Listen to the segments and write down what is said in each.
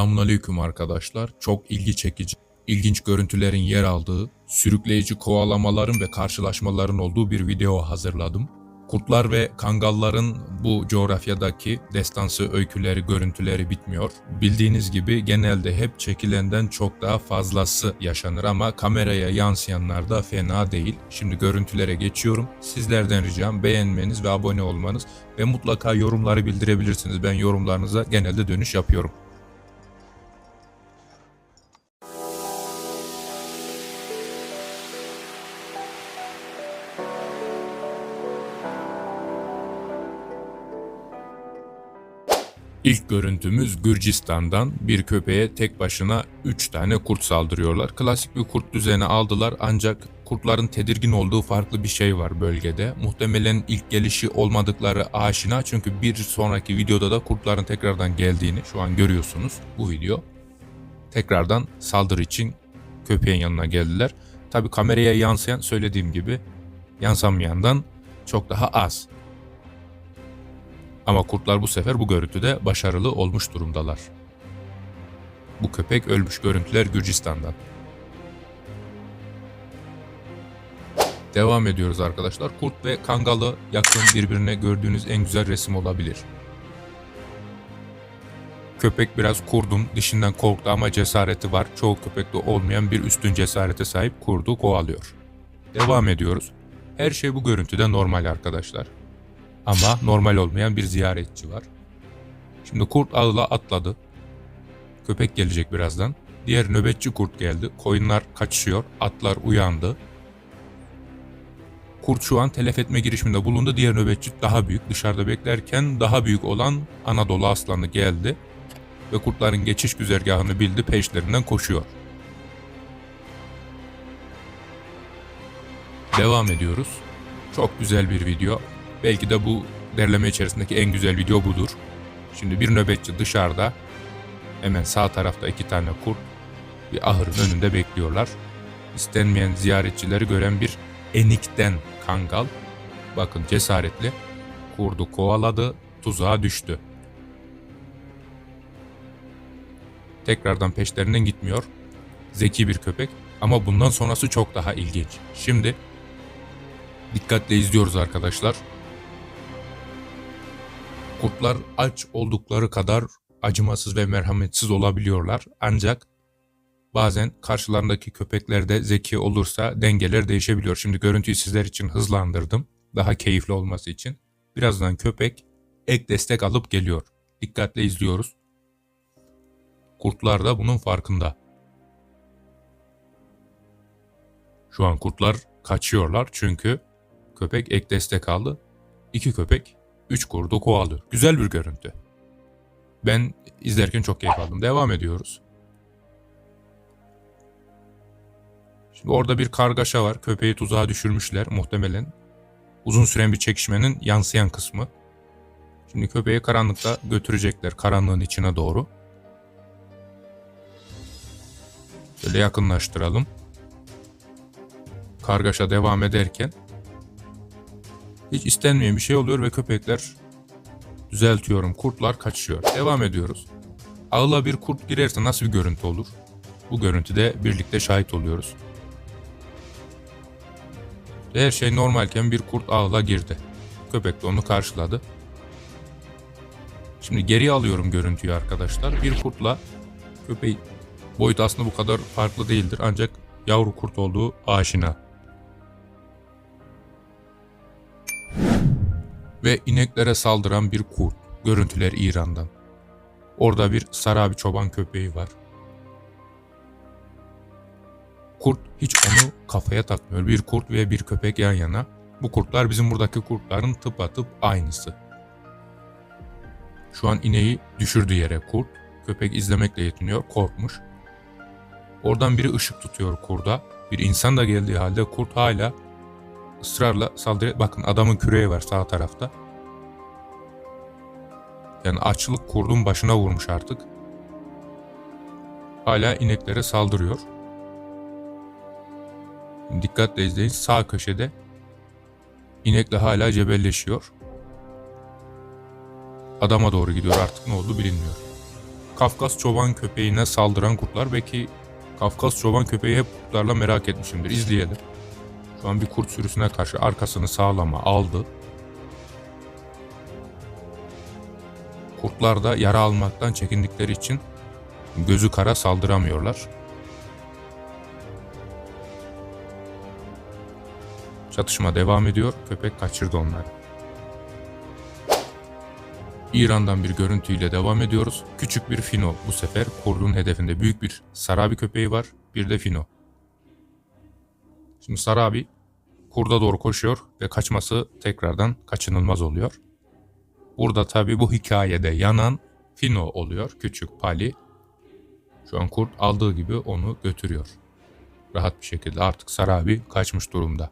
Selamünaleyküm arkadaşlar. Çok ilgi çekici, ilginç görüntülerin yer aldığı, sürükleyici kovalamaların ve karşılaşmaların olduğu bir video hazırladım. Kurtlar ve kangalların bu coğrafyadaki destansı öyküleri, görüntüleri bitmiyor. Bildiğiniz gibi genelde hep çekilenden çok daha fazlası yaşanır ama kameraya yansıyanlar da fena değil. Şimdi görüntülere geçiyorum. Sizlerden ricam beğenmeniz ve abone olmanız ve mutlaka yorumları bildirebilirsiniz. Ben yorumlarınıza genelde dönüş yapıyorum. İlk görüntümüz Gürcistan'dan bir köpeğe tek başına 3 tane kurt saldırıyorlar. Klasik bir kurt düzeni aldılar ancak kurtların tedirgin olduğu farklı bir şey var bölgede. Muhtemelen ilk gelişi olmadıkları aşina çünkü bir sonraki videoda da kurtların tekrardan geldiğini şu an görüyorsunuz bu video. Tekrardan saldırı için köpeğin yanına geldiler. Tabi kameraya yansıyan söylediğim gibi yansamayandan çok daha az. Ama kurtlar bu sefer bu görüntüde başarılı olmuş durumdalar. Bu köpek ölmüş görüntüler Gürcistan'dan. Devam ediyoruz arkadaşlar. Kurt ve kangalı yakın birbirine gördüğünüz en güzel resim olabilir. Köpek biraz kurdun dişinden korktu ama cesareti var. Çoğu köpekte olmayan bir üstün cesarete sahip kurdu kovalıyor. Devam ediyoruz. Her şey bu görüntüde normal arkadaşlar. Ama normal olmayan bir ziyaretçi var. Şimdi kurt ağla atladı. Köpek gelecek birazdan. Diğer nöbetçi kurt geldi. Koyunlar kaçışıyor. Atlar uyandı. Kurt şu an telef etme girişiminde bulundu. Diğer nöbetçi daha büyük. Dışarıda beklerken daha büyük olan Anadolu aslanı geldi. Ve kurtların geçiş güzergahını bildi. Peşlerinden koşuyor. Devam ediyoruz. Çok güzel bir video. Belki de bu derleme içerisindeki en güzel video budur. Şimdi bir nöbetçi dışarıda. Hemen sağ tarafta iki tane kurt bir ahırın önünde bekliyorlar. İstenmeyen ziyaretçileri gören bir enikten kangal. Bakın cesaretli. Kurdu kovaladı, tuzağa düştü. Tekrardan peşlerinden gitmiyor. Zeki bir köpek ama bundan sonrası çok daha ilginç. Şimdi dikkatle izliyoruz arkadaşlar. Kurtlar aç oldukları kadar acımasız ve merhametsiz olabiliyorlar. Ancak bazen karşılarındaki köpekler de zeki olursa dengeler değişebiliyor. Şimdi görüntüyü sizler için hızlandırdım. Daha keyifli olması için. Birazdan köpek ek destek alıp geliyor. Dikkatle izliyoruz. Kurtlar da bunun farkında. Şu an kurtlar kaçıyorlar çünkü köpek ek destek aldı. İki köpek 3 kurdu kovalıyor. Güzel bir görüntü. Ben izlerken çok keyif aldım. Devam ediyoruz. Şimdi orada bir kargaşa var. Köpeği tuzağa düşürmüşler muhtemelen. Uzun süren bir çekişmenin yansıyan kısmı. Şimdi köpeği karanlıkta götürecekler karanlığın içine doğru. Böyle yakınlaştıralım. Kargaşa devam ederken hiç istenmeyen bir şey oluyor ve köpekler düzeltiyorum. Kurtlar kaçıyor. Devam ediyoruz. Ağla bir kurt girerse nasıl bir görüntü olur? Bu görüntüde birlikte şahit oluyoruz. Her şey normalken bir kurt ağla girdi. Köpek de onu karşıladı. Şimdi geri alıyorum görüntüyü arkadaşlar. Bir kurtla köpeği boyut aslında bu kadar farklı değildir ancak yavru kurt olduğu aşina. Ve ineklere saldıran bir kurt. Görüntüler İran'dan. Orada bir Sarabi çoban köpeği var. Kurt hiç onu kafaya takmıyor. Bir kurt ve bir köpek yan yana. Bu kurtlar bizim buradaki kurtların tıpatıp aynısı. Şu an ineği düşürdü yere kurt. Köpek izlemekle yetiniyor. Korkmuş. Oradan biri ışık tutuyor kurda. Bir insan da geldiği halde kurt hala ısrarla saldırıyor. Bakın adamın küreği var sağ tarafta. Yani açlık kurdun başına vurmuş artık. Hala ineklere saldırıyor. Dikkatle izleyin sağ köşede inekle hala cebelleşiyor. Adama doğru gidiyor artık ne oldu bilinmiyor. Kafkas çoban köpeğine saldıran kurtlar. Belki Kafkas çoban köpeği hep kurtlarla merak etmişimdir. İzleyelim. Şu an bir kurt sürüsüne karşı arkasını sağlama aldı. Kurtlar da yara almaktan çekindikleri için gözü kara saldıramıyorlar. Çatışma devam ediyor. Köpek kaçırdı onları. İran'dan bir görüntüyle devam ediyoruz. Küçük bir fino bu sefer kurdun hedefinde büyük bir sarabi köpeği var. Bir de fino. Şimdi sarabi kurda doğru koşuyor ve kaçması tekrardan kaçınılmaz oluyor. Burada tabi bu hikayede yanan fino oluyor. Küçük pali. Şu an kurt aldığı gibi onu götürüyor. Rahat bir şekilde artık sarabi kaçmış durumda.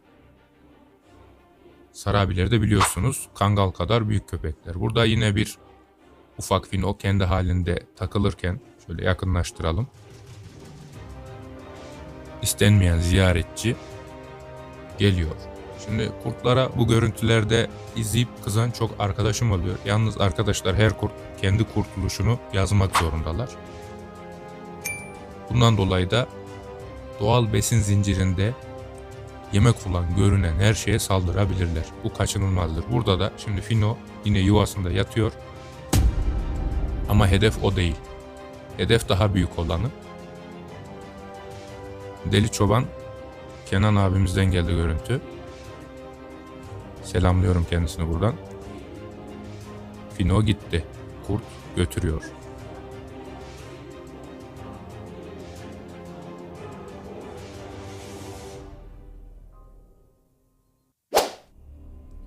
Sarabileri de biliyorsunuz kangal kadar büyük köpekler. Burada yine bir ufak fino kendi halinde takılırken şöyle yakınlaştıralım. İstenmeyen ziyaretçi geliyor. Şimdi kurtlara bu görüntülerde izleyip kızan çok arkadaşım oluyor. Yalnız arkadaşlar her kurt kendi kurtuluşunu yazmak zorundalar. Bundan dolayı da doğal besin zincirinde yemek olan görünen her şeye saldırabilirler. Bu kaçınılmazdır. Burada da şimdi Fino yine yuvasında yatıyor. Ama hedef o değil. Hedef daha büyük olanı. Deli Çoban Kenan abimizden geldi görüntü. Selamlıyorum kendisini buradan. Fino gitti. Kurt götürüyor.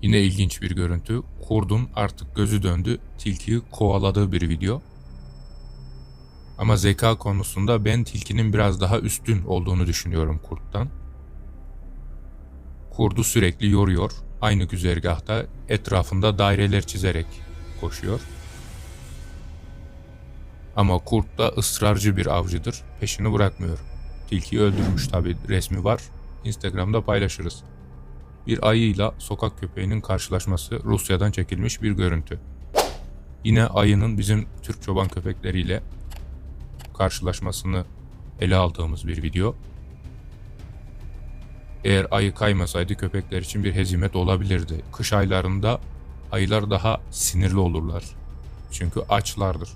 Yine ilginç bir görüntü. Kurdun artık gözü döndü. Tilkiyi kovaladığı bir video. Ama zeka konusunda ben tilkinin biraz daha üstün olduğunu düşünüyorum kurttan. Kurdu sürekli yoruyor. Aynı güzergahta etrafında daireler çizerek koşuyor. Ama kurt da ısrarcı bir avcıdır. Peşini bırakmıyor. Tilkiyi öldürmüş tabi resmi var. Instagram'da paylaşırız. Bir ayıyla sokak köpeğinin karşılaşması Rusya'dan çekilmiş bir görüntü. Yine ayının bizim Türk çoban köpekleriyle karşılaşmasını ele aldığımız bir video. Eğer ayı kaymasaydı köpekler için bir hezimet olabilirdi. Kış aylarında ayılar daha sinirli olurlar. Çünkü açlardır.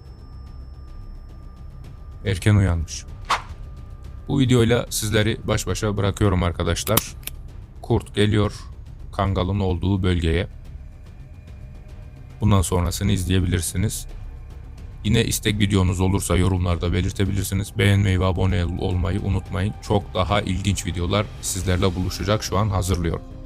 Erken uyanmış. Bu videoyla sizleri baş başa bırakıyorum arkadaşlar. Kurt geliyor kangalın olduğu bölgeye. Bundan sonrasını izleyebilirsiniz. Yine istek videonuz olursa yorumlarda belirtebilirsiniz. Beğenmeyi ve abone olmayı unutmayın. Çok daha ilginç videolar sizlerle buluşacak şu an hazırlıyorum.